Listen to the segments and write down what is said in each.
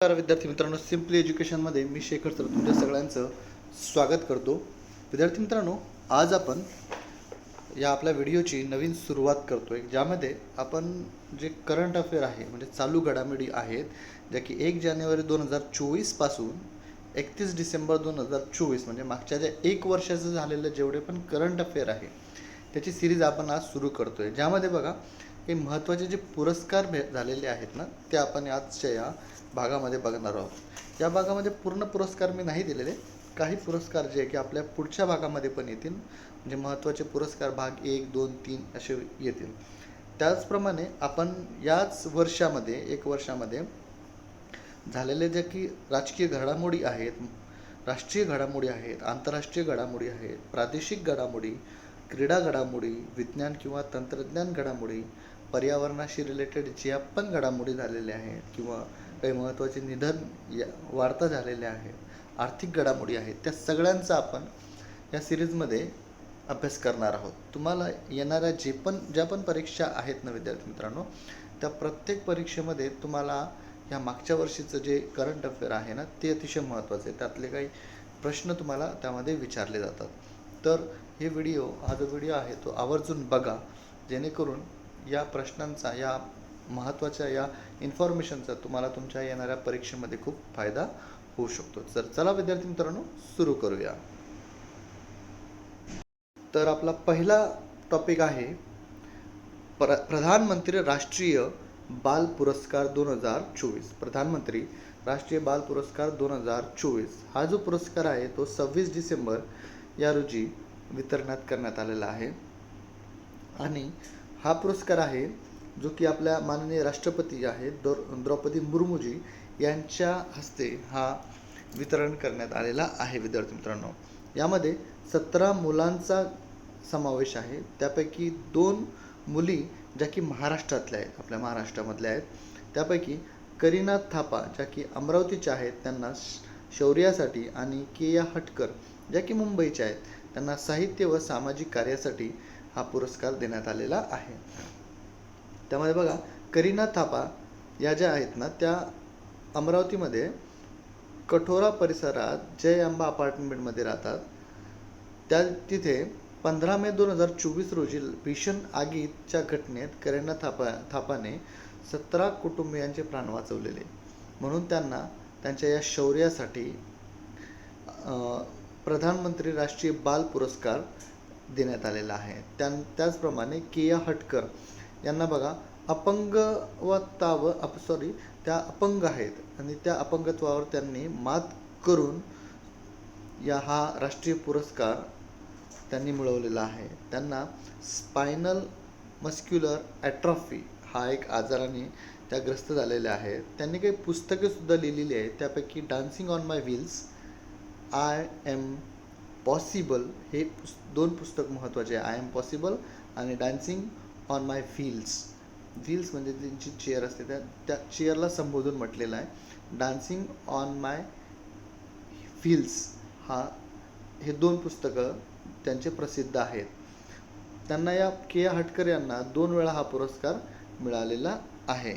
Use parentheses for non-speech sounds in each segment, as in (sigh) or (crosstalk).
नमस्कार विद्यार्थी मित्रांनो सिम्पली एज्युकेशनमध्ये मी शेखर सर तुमच्या सगळ्यांचं स्वागत करतो. विद्यार्थी मित्रांनो आज आपण या आपल्या व्हिडिओची नवीन सुरुवात करतो आहे ज्यामध्ये आपण जे करंट अफेअर आहे म्हणजे चालू घडामोडी आहेत ज्या की एक जानेवारी दोन हजार चोवीसपासून एकतीस डिसेंबर दोन हजार चोवीस म्हणजे मागच्या ज्या एक वर्षाचं झालेलं जेवढे पण करंट अफेअर आहे त्याची सिरीज आपण आज सुरू करतो आहे ज्यामध्ये बघा काही महत्त्वाचे जे पुरस्कार भे झालेले आहेत ना ते आपण आजच्या या भागामध्ये बघणार आहोत. या भागामध्ये पूर्ण पुरस्कार मी नाही दिलेले. काही पुरस्कार जे आहे की आपल्या पुढच्या भागामध्ये पण येतील. म्हणजे महत्त्वाचे पुरस्कार भाग एक दोन तीन असे येतील. त्याचप्रमाणे आपण याच वर्षामध्ये एक वर्षामध्ये झालेले जे की राजकीय घडामोडी आहेत राष्ट्रीय घडामोडी आहेत आंतरराष्ट्रीय घडामोडी आहेत प्रादेशिक घडामोडी क्रीडा घडामोडी विज्ञान किंवा तंत्रज्ञान घडामोडी पर्यावरणाशी रिलेटेड ज्या पण घडामोडी झालेल्या आहेत किंवा काही महत्त्वाचे निधन या वार्ता झालेल्या आहेत आर्थिक घडामोडी आहेत त्या सगळ्यांचा आपण या सिरीजमध्ये अभ्यास करणार आहोत. तुम्हाला येणाऱ्या जे पण ज्या पण परीक्षा आहेत ना विद्यार्थी मित्रांनो त्या प्रत्येक परीक्षेमध्ये तुम्हाला ह्या मागच्या वर्षीचं जे करंट अफेअर आहे ना ते अतिशय महत्त्वाचं आहे. त्यातले काही प्रश्न तुम्हाला त्यामध्ये विचारले जातात. तर हे व्हिडिओ हा जो व्हिडिओ आहे तो आवर्जून बघा जेणेकरून या प्रश्नांचा या महत्त्वाच्या या इन्फॉर्मेशनचा तुम्हाला तुमच्या येणाऱ्या परीक्षेमध्ये खूप फायदा होऊ शकतो. तर चला विद्यार्थी मित्रांनो सुरू करूया. तर आपला पहिला टॉपिक आहे प्र प्रधानमंत्री राष्ट्रीय बाल पुरस्कार दोन हजार चोवीस. प्रधानमंत्री राष्ट्रीय बाल पुरस्कार दोन हजार चोवीस. हा जो पुरस्कार आहे तो सव्वीस डिसेंबर या रोजी वितरणात करण्यात आलेला आहे. आणि हा पुरस्कार आहे जो की आपल्या माननीय राष्ट्रपती आहेत द्रौ द्रौपदी मुर्मूजी यांच्या हस्ते हा वितरण करण्यात आलेला आहे विद्यार्थी मित्रांनो. यामध्ये सतरा मुलांचा समावेश आहे. त्यापैकी दोन मुली ज्या की महाराष्ट्रातल्या आहेत आपल्या महाराष्ट्रामधल्या आहेत. त्यापैकी करीना थापा ज्या की अमरावतीच्या आहेत त्यांना श- शौर्यासाठी आणि केया हटकर ज्या की मुंबईच्या आहेत त्यांना साहित्य व सामाजिक कार्यासाठी हा पुरस्कार देण्यात आलेला आहे. त्यामध्ये बघा करीना थापा या ज्या आहेत ना त्या अमरावतीमध्ये कठोरा परिसरात जय अंबा अपार्टमेंटमध्ये राहतात. त्या तिथे पंधरा मे दोन हजार चोवीस रोजी भीषण आगीच्या घटनेत करीना थापा थापाने सतरा कुटुंबियांचे प्राण वाचवलेले. म्हणून त्यांना त्यांच्या या शौर्यासाठी अं, प्रधानमंत्री राष्ट्रीय बाल पुरस्कार देण्यात आलेला आहे. त्या त्याचप्रमाणे केया हटकर यांना बघा अपंगवताव अप सॉरी त्या अपंग आहेत. आणि त्या अपंगत्वावर त्यांनी मात करून या हा राष्ट्रीय पुरस्कार त्यांनी मिळवलेला आहे. त्यांना स्पायनल मस्क्युलर ॲट्रॉफी हा एक आजाराने त्या ग्रस्त झालेल्या आहेत त्यांनी काही पुस्तकेसुद्धा लिहिलेली आहेत. त्यापैकी dancing on my wheels I am possible हे पुस दोन पुस्तक महत्त्वाचे आहे. आय एम पॉसिबल आणि dancing on my feels wheels म्हणजे त्यांची चेअर असते. त्या त्या चेअरला संबोधून म्हटलेलं आहे. डान्सिंग ऑन माय फील्स हा हे दोन पुस्तकं त्यांचे प्रसिद्ध आहेत. त्यांना या के हटकर यांना दोन वेळा हा पुरस्कार मिळालेला आहे.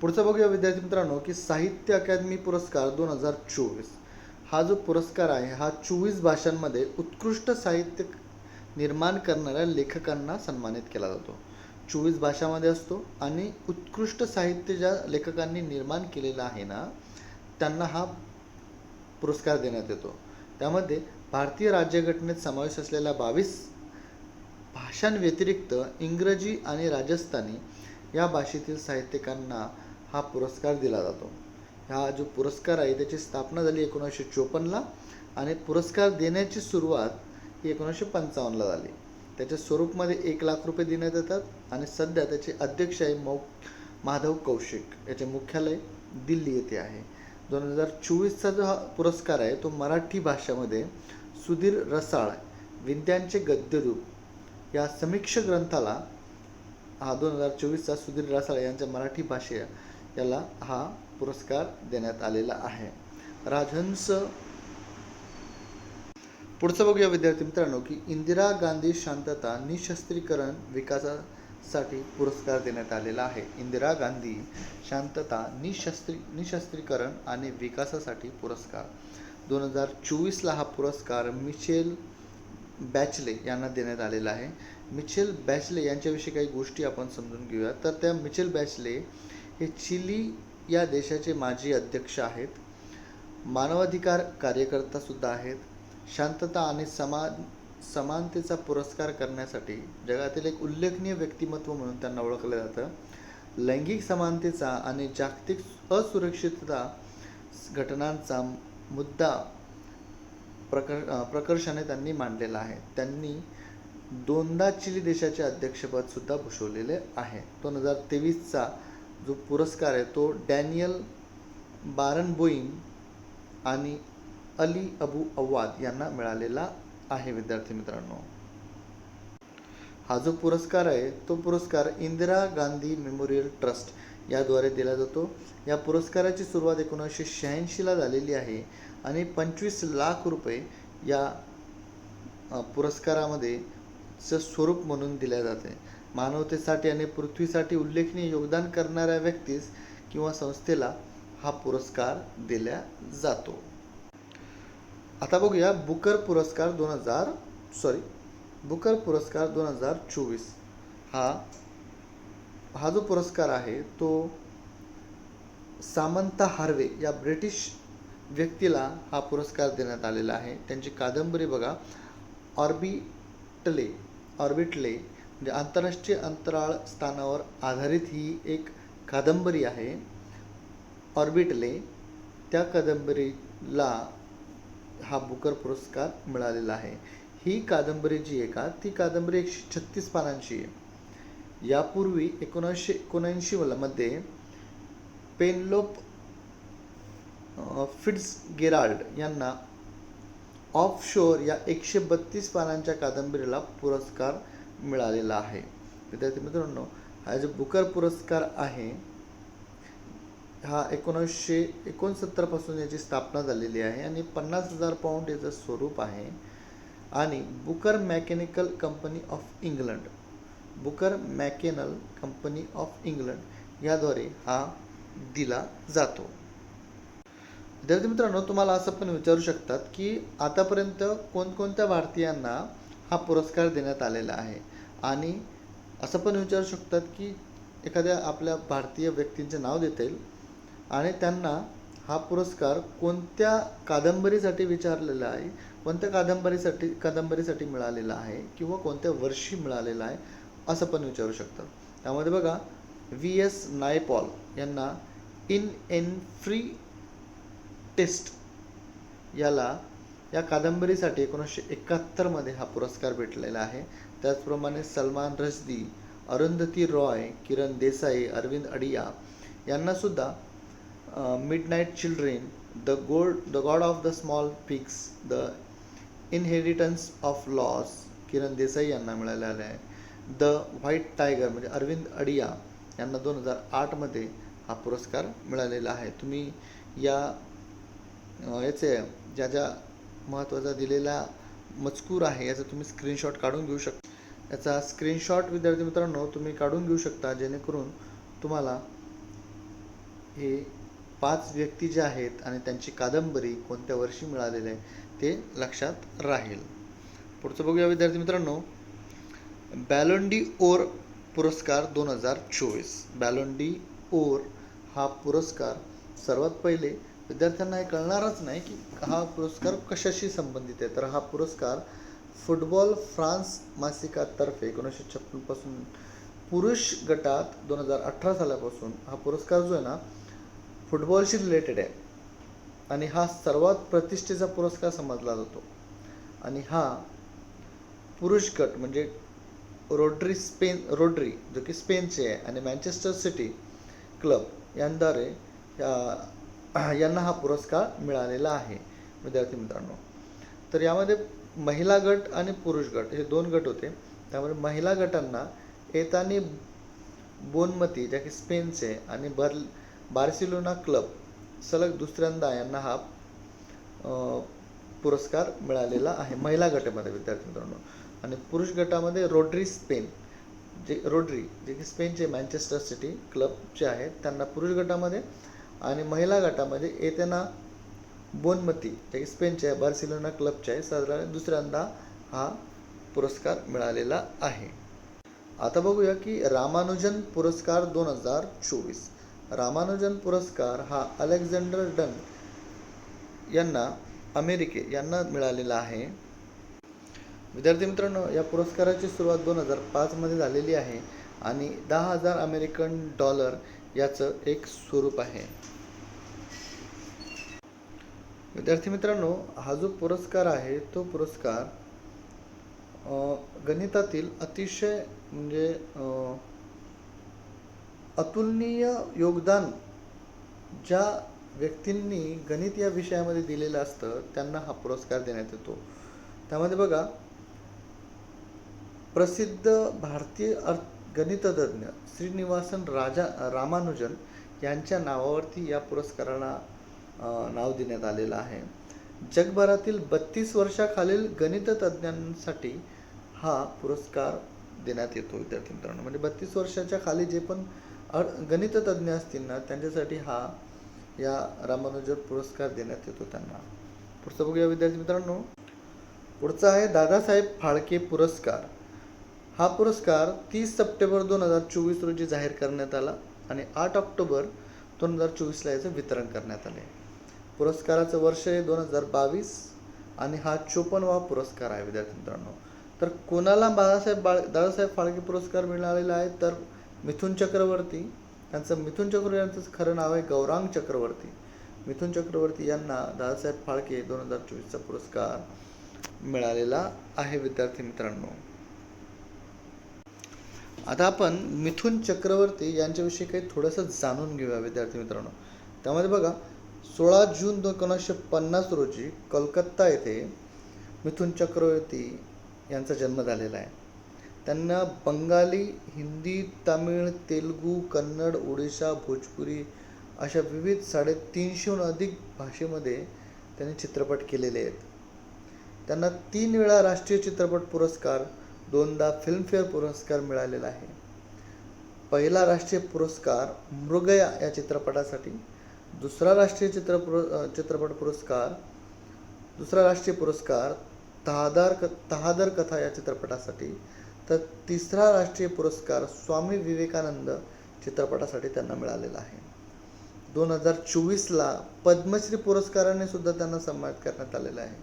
पुढचं बघूया विद्यार्थी मित्रांनो की साहित्य अकादमी पुरस्कार दोन हजार चोवीस. हा जो पुरस्कार आहे हा चोवीस भाषांमध्ये उत्कृष्ट साहित्य निर्माण करणाऱ्या लेखकांना सन्मानित केला जातो. चोवीस भाषामध्ये असतो आणि उत्कृष्ट साहित्य ज्या लेखकांनी निर्माण केलेलं आहे ना त्यांना हा पुरस्कार देण्यात येतो. त्यामध्ये भारतीय राज्यघटनेत समावेश असलेल्या बावीस भाषांव्यतिरिक्त इंग्रजी आणि राजस्थानी या भाषेतील साहित्यिकांना हा पुरस्कार दिला जातो. हा जो पुरस्कार आहे त्याची स्थापना झाली एकोणीसशे चोपन्नला आणि पुरस्कार देण्याची सुरुवात ही एकोणीसशे पंचावन्नला झाली. त्याच्या स्वरूपमध्ये एक लाख रुपये देण्यात येतात आणि सध्या त्याचे अध्यक्ष आहे मौ माधव कौशिक. याचे मुख्यालय दिल्ली येथे आहे. दोन हजार चोवीसचा जो हा पुरस्कार आहे तो मराठी भाषेमध्ये सुधीर रसाळ विद्यांचे गद्यरूप या समीक्ष ग्रंथाला हा दोन हजार चोवीसचा सुधीर रसाळ यांच्या मराठी भाषे याला हा पुरस्कार देण्यात आलेला आहे. राजहंस पुढचं बघूया विद्यार्थी मित्रांनो की इंदिरा गांधी शांतता निशस्त्रीकरण विकासासाठी पुरस्कार देण्यात आलेला आहे. इंदिरा गांधी शांतता निशस्त्री निशस्त्रीकरण आणि विकासासाठी पुरस्कार. दोन हजार चोवीसला हा पुरस्कार मिचेल बॅचले यांना देण्यात आलेला आहे. मिचेल बॅचले यांच्याविषयी काही गोष्टी आपण समजून घेऊया. तर त्या मिचेल बॅचले हे चिली या देशाचे माजी अध्यक्ष आहेत. मानवाधिकार कार्यकर्तासुद्धा आहेत. शांतता आणि समान समानतेचा पुरस्कार करण्यासाठी जगातील एक उल्लेखनीय व्यक्तिमत्व म्हणून त्यांना ओळखलं जातं. लैंगिक समानतेचा आणि जागतिक असुरक्षितता घटनांचा मुद्दा प्रकर प्रकर्षाने त्यांनी मांडलेला आहे. त्यांनी दोनदा चिली देशाचे अध्यक्षपद सुद्धा भूषवलेले आहे. दोन हजार तेवीसचा जो पुरस्कार आहे तो डॅनियल बारनबोईम आणि अली अबू अव्वाद यांना मिळालेला आहे विद्यार्थी मित्रांनो. हा जो पुरस्कार आहे तो पुरस्कार इंदिरा गांधी मेमोरियल ट्रस्ट याद्वारे दिला जातो. या पुरस्काराची सुरुवात एकोणीसशे शहाऐंशीला झालेली आहे आणि पंचवीस लाख रुपये या पुरस्कारामध्ये स्वरूप म्हणून दिल्या जाते. मानवतेसाठी आणि पृथ्वीसाठी उल्लेखनीय योगदान करणाऱ्या व्यक्तीस किंवा संस्थेला हा पुरस्कार दिला जातो. आता बघूया बुकर पुरस्कार दोन हजार सॉरी बुकर पुरस्कार दोन हजार चोवीस. हा हा जो पुरस्कार आहे तो सामंता हार्वे या ब्रिटिश व्यक्तीला हा पुरस्कार देण्यात आलेला आहे. त्यांची कादंबरी बघा ऑर्बिटले ऑर्बिटले म्हणजे आंतरराष्ट्रीय अंतराळ स्थानावर आधारित ही एक कादंबरी आहे. ऑर्बिटले त्या कादंबरीला हा बुकर पुरस्कार मिळालेला आहे. ही कादंबरी जी आहे का ती कादंबरी एकशे छत्तीस पानांची आहे. यापूर्वी एकोणीसशे एकोणऐंशी मध्ये पेनलोप फिट्स गेराल्ड यांना ऑफ शोअर या एकशे बत्तीस पानांच्या कादंबरीला पुरस्कार मिळालेला आहे. विद्यार्थी मित्रांनो हा जो बुकर पुरस्कार आहे हा एकोणीसशे एकोणसत्तरपासून याची स्थापना झालेली आहे आणि पन्नास हजार पाऊंड याचं स्वरूप आहे. आणि Booker mechanical company of England Booker McConnell company of England याद्वारे हा दिला जातो. विद्यार्थी मित्रांनो तुम्हाला असं पण विचारू शकतात की आतापर्यंत कोणकोणत्या भारतीयांना हा पुरस्कार देण्यात आलेला आहे. आणि असं पण विचारू शकतात की एखाद्या आपल्या भारतीय व्यक्तींचे नाव देता येईल आणि त्यांना हा पुरस्कार कोणत्या कादंबरीसाठी विचारलेला आहे कोणत्या कादंबरीसाठी कादंबरीसाठी मिळालेला आहे किंवा कोणत्या वर्षी मिळालेला आहे असं पण विचारू शकतात. त्यामध्ये बघा व्ही एस नायपॉल यांना इन एन फ्री टेस्ट याला या कादंबरीसाठी एकोणीसशे एकाहत्तरमध्ये हा पुरस्कार भेटलेला आहे. त्याचप्रमाणे Salman Rushdie Arundhati Roy Kiran Desai Aravind Adiga यांनासुद्धा midnight children the gold the God of the small picks the inheritance of loss Kiran Desai यांना मिळालेला आहे. द व्हाईट टायगर म्हणजे अरविंद अडिया यांना दोन हजार आठमध्ये हा पुरस्कार मिळालेला आहे. तुम्ही या याचे ज्या ज्या महत्त्वाचा दिलेला मजकूर आहे याचा तुम्ही स्क्रीनशॉट काढून घेऊ शकता. याचा स्क्रीनशॉट विद्यार्थी मित्रांनो तुम्ही काढून घेऊ शकता जेणेकरून तुम्हाला हे पाच व्यक्ती जे आहेत आणि त्यांची कादंबरी कोणत्या वर्षी मिळालेली आहे ते लक्षात राहील. पुढचं बघूया विद्यार्थी मित्रांनो. बॅलोंडी ओर पुरस्कार दोन हजार चोवीस. बॅलोंडी ओर हा पुरस्कार सर्वात पहिले विद्यार्थ्यांना हे कळणारच नाही की हा पुरस्कार कशाशी संबंधित आहे. तर हा पुरस्कार फुटबॉल फ्रान्स मासिकातर्फे एकोणीसशे छप्पनपासून पुरुष गटात दोन हजार अठरा सालापासून हा पुरस्कार जो आहे ना फुटबॉलशी रिलेटेड आहे. आणि हा सर्वात प्रतिष्ठेचा पुरस्कार समजला जातो. आणि हा पुरुष गट म्हणजे रोड्री स्पेन रोड्री जो की स्पेनचे आहे आणि मँचेस्टर सिटी क्लब यांद्वारे या- (clears throat) यांना हा पुरस्कार मिळालेला आहे. विद्यार्थी मित्रांनो तर यामध्ये महिला गट आणि पुरुष गट हे दोन गट होते. त्यामुळे महिला गटांना एतानी बोनमती ज्या की स्पेनचे आणि बर बार्सिलोना क्लब सलग दुसऱ्यांदा यांना हा पुरस्कार मिळालेला आहे. महिला गटामध्ये विद्यार्थी मित्रांनो. आणि पुरुष गटामध्ये रोड्री स्पेन जे रोड्री जे की स्पेनचे मँचेस्टर सिटी क्लबचे आहेत त्यांना पुरुष गटामध्ये आणि महिला गटामध्ये एतेना बोनमती एक की स्पेनच्या बार्सिलोना क्लबच्या आहे साधारण दुसऱ्यांदा हा पुरस्कार मिळालेला आहे. आता बघूया की रामानुजन पुरस्कार दोन हजार चोवीस. रामानुजन पुरस्कार हा अलेक्झांडर डन यांना अमेरिके यांना मिळालेला आहे. विद्यार्थी मित्रांनो या पुरस्काराची सुरुवात दोन हजार पाचमध्ये झालेली आहे आणि दहा हजार अमेरिकन डॉलर याचं एक स्वरूप आहे. विद्यार्थी मित्रांनो हा जो पुरस्कार आहे तो पुरस्कार गणितातील अतिशय म्हणजे अतुलनीय योगदान ज्या व्यक्तींनी गणित या विषयामध्ये दिलेलं असतं त्यांना हा पुरस्कार देण्यात येतो. त्यामध्ये बघा प्रसिद्ध भारतीय अर्थ गणिततज्ञ श्रीनिवासन राजा रामानुजन यांच्या नावावरती या पुरस्काराला नाव देण्यात आलेलं आहे. जगभरातील बत्तीस वर्षाखालील गणिततज्ञांसाठी हा पुरस्कार देण्यात येतो विद्यार्थी मित्रांनो म्हणजे बत्तीस वर्षाच्या खाली जे पण अ- असतील ना त्यांच्यासाठी हा या रामानुजन पुरस्कार देण्यात येतो त्यांना. पुढचं बघूया विद्यार्थी मित्रांनो. पुढचा आहे दादासाहेब फाळके पुरस्कार. हा पुरस्कार तीस सप्टेंबर दोन हजार चोवीस रोजी जाहीर करण्यात आला आणि आठ ऑक्टोबर दोन हजार चोवीसला याचं वितरण करण्यात आले. पुरस्काराचं वर्ष आहे दोन हजार बावीस आणि हा चोपन्नवा पुरस्कार आहे विद्यार्थी मित्रांनो. तर कोणाला बाळासाहेब बाळ दादासाहेब फाळके पुरस्कार मिळालेला आहे? तर मिथुन चक्रवर्ती. त्यांचं मिथुन चक्रवर्ती यांचं खरं नाव आहे गौरांग चक्रवर्ती. मिथुन चक्रवर्ती यांना दादासाहेब फाळके दोन हजार चोवीसचा पुरस्कार मिळालेला आहे विद्यार्थी मित्रांनो. आता आपण मिथुन चक्रवर्ती यांच्याविषयी काही थोडंसं जाणून घेऊया विद्यार्थी मित्रांनो. त्यामध्ये बघा सोळा जून दोन एकोणीसशे पन्नास रोजी कलकत्ता येथे मिथुन चक्रवर्ती यांचा जन्म झालेला आहे. त्यांना बंगाली हिंदी तामिळ तेलुगू कन्नड ओडिशा भोजपुरी अशा विविध साडेतीनशेहून अधिक भाषेमध्ये त्यांनी चित्रपट केलेले आहेत. त्यांना तीन वेळा राष्ट्रीय चित्रपट पुरस्कार दोनदा फिल्मफेअर पुरस्कार मिळालेला आहे. पहिला राष्ट्रीय पुरस्कार मृगया या चित्रपटासाठी दुसरा राष्ट्रीय चित्रपुर चित्रपट पुरस्कार दुसरा राष्ट्रीय पुरस्कार तहादार क तहादर कथा या चित्रपटासाठी तर तिसरा राष्ट्रीय पुरस्कार स्वामी विवेकानंद चित्रपटासाठी त्यांना मिळालेला आहे. दोन हजार चोवीसला पद्मश्री पुरस्काराने सुद्धा त्यांना सन्मानित करण्यात आलेला आहे.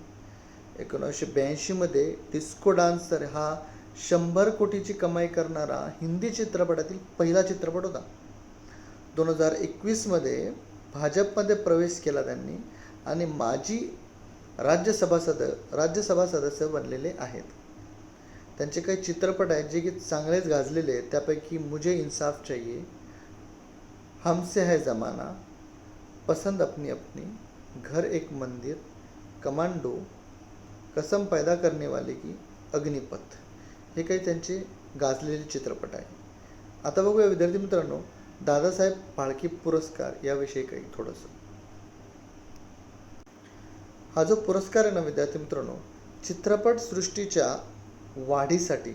एकोणीसशे ब्याऐंशीमध्ये डिस्को डान्सर हा शंभर कोटीची कमाई करणारा हिंदी चित्रपटातील पहिला चित्रपट होता. दोन हजार एकवीसमध्ये भाजपमध्ये प्रवेश केला त्यांनी आणि माजी राज्यसभा सद राज्यसभा सदस्य बनलेले आहेत. त्यांचे काही चित्रपट आहेत जे की चांगलेच गाजलेले आहेत. त्यापैकी मुझे इन्साफ चाहिए हमसे है ज़माना पसंद अपनी अपनी घर एक मंदिर कमांडो कसम पैदा करने वाले की अग्निपथ. हे काही त्यांचे गाजलेले चित्रपट आहे. आता बघूया विद्यार्थी मित्रांनो दादासाहेब फाळके पुरस्कार याविषयी काही थोडंसं. हा जो पुरस्कार आहे ना विद्यार्थी मित्रांनो चित्रपटसृष्टीच्या वाढीसाठी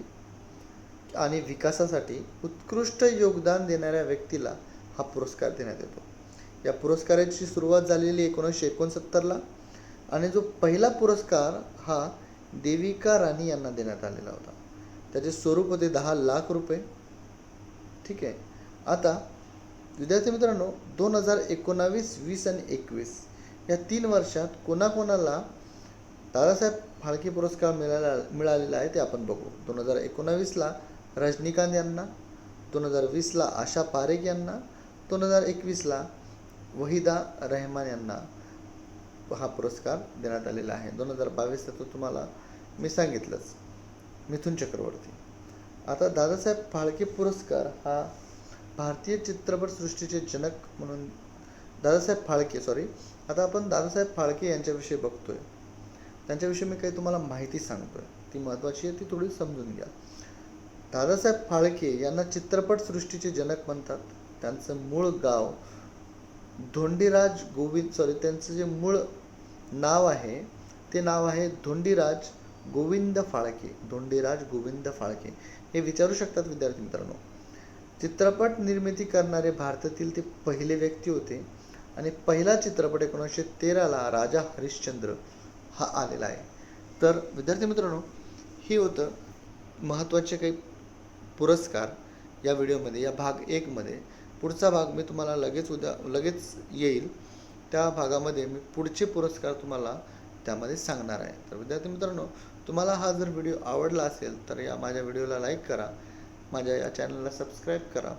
आणि विकासासाठी उत्कृष्ट योगदान देणाऱ्या व्यक्तीला हा पुरस्कार देण्यात येतो. या पुरस्काराची सुरुवात झालेली एकोणीसशे एकोणसत्तरला आणि जो पहिला पुरस्कार हा देविका राणी यांना देण्यात आलेला होता. त्याचे स्वरूप होते दहा लाख रुपये. ठीक आहे. आता विद्यार्थी मित्रांनो दोन हजार एकोणावीस वीस आणि एकवीस या तीन वर्षात कोणाकोणाला दादासाहेब फाळके पुरस्कार मिळाला मिळालेला आहे ते आपण बघू. दोन हजार एकोणावीसला रजनीकांत यांना दोन हजार वीसला आशा पारेख यांना दोन हजार एकवीसला वहिदा रहमान यांना हा पुरस्कार देण्यात आलेला आहे. दोन हजार बावीसचा तो तुम्हाला मी सांगितलंच. मिथुन चक्रवर्ती. आता दादासाहेब फाळके पुरस्कार हा भारतीय चित्रपटसृष्टीचे जनक म्हणून दादासाहेब फाळके सॉरी आता आपण दादासाहेब फाळके यांच्याविषयी बघतोय. त्यांच्याविषयी मी काही तुम्हाला माहिती सांगतोय. ती महत्त्वाची आहे ती थोडी समजून घ्या. दादासाहेब फाळके यांना चित्रपटसृष्टीचे जनक म्हणतात. त्यांचं मूळ गाव धोंडीराज गोविंद सॉरी त्यांचं जे मूळ नाव आहे ते नाव आहे धोंडीराज गोविंद फाळके धोंडीराज गोविंद फाळके हे विचारू शकतात विद्यार्थी मित्रांनो. चित्रपट निर्मिती करणारे भारतातील ते पहिले व्यक्ती होते आणि पहिला चित्रपट एकोणीसशे तेराला राजा हरिश्चंद्र हा आलेला आहे. तर विद्यार्थी मित्रांनो हे होतं महत्त्वाचे काही पुरस्कार या व्हिडिओमध्ये या भाग एकमध्ये पुढचा भाग मी तुम्हाला लगेच उद्या लगेच येईल. त्या भागामध्ये मी पुढचे पुरस्कार तुम्हाला त्यामध्ये सांगणार आहे. तर विद्यार्थी मित्रांनो तुम्हाला हा जर व्हिडिओ आवडला असेल तर या माझ्या व्हिडिओला लाईक करा. माझ्या या चॅनलला सबस्क्राईब करा.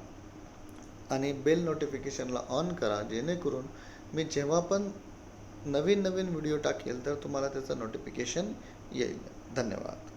आणि बेल नोटिफिकेशनला ऑन करा जेणेकरून मी जेव्हा पण नवीन नवीन व्हिडिओ टाकेल तर तुम्हाला त्याचं नोटिफिकेशन येईल. धन्यवाद.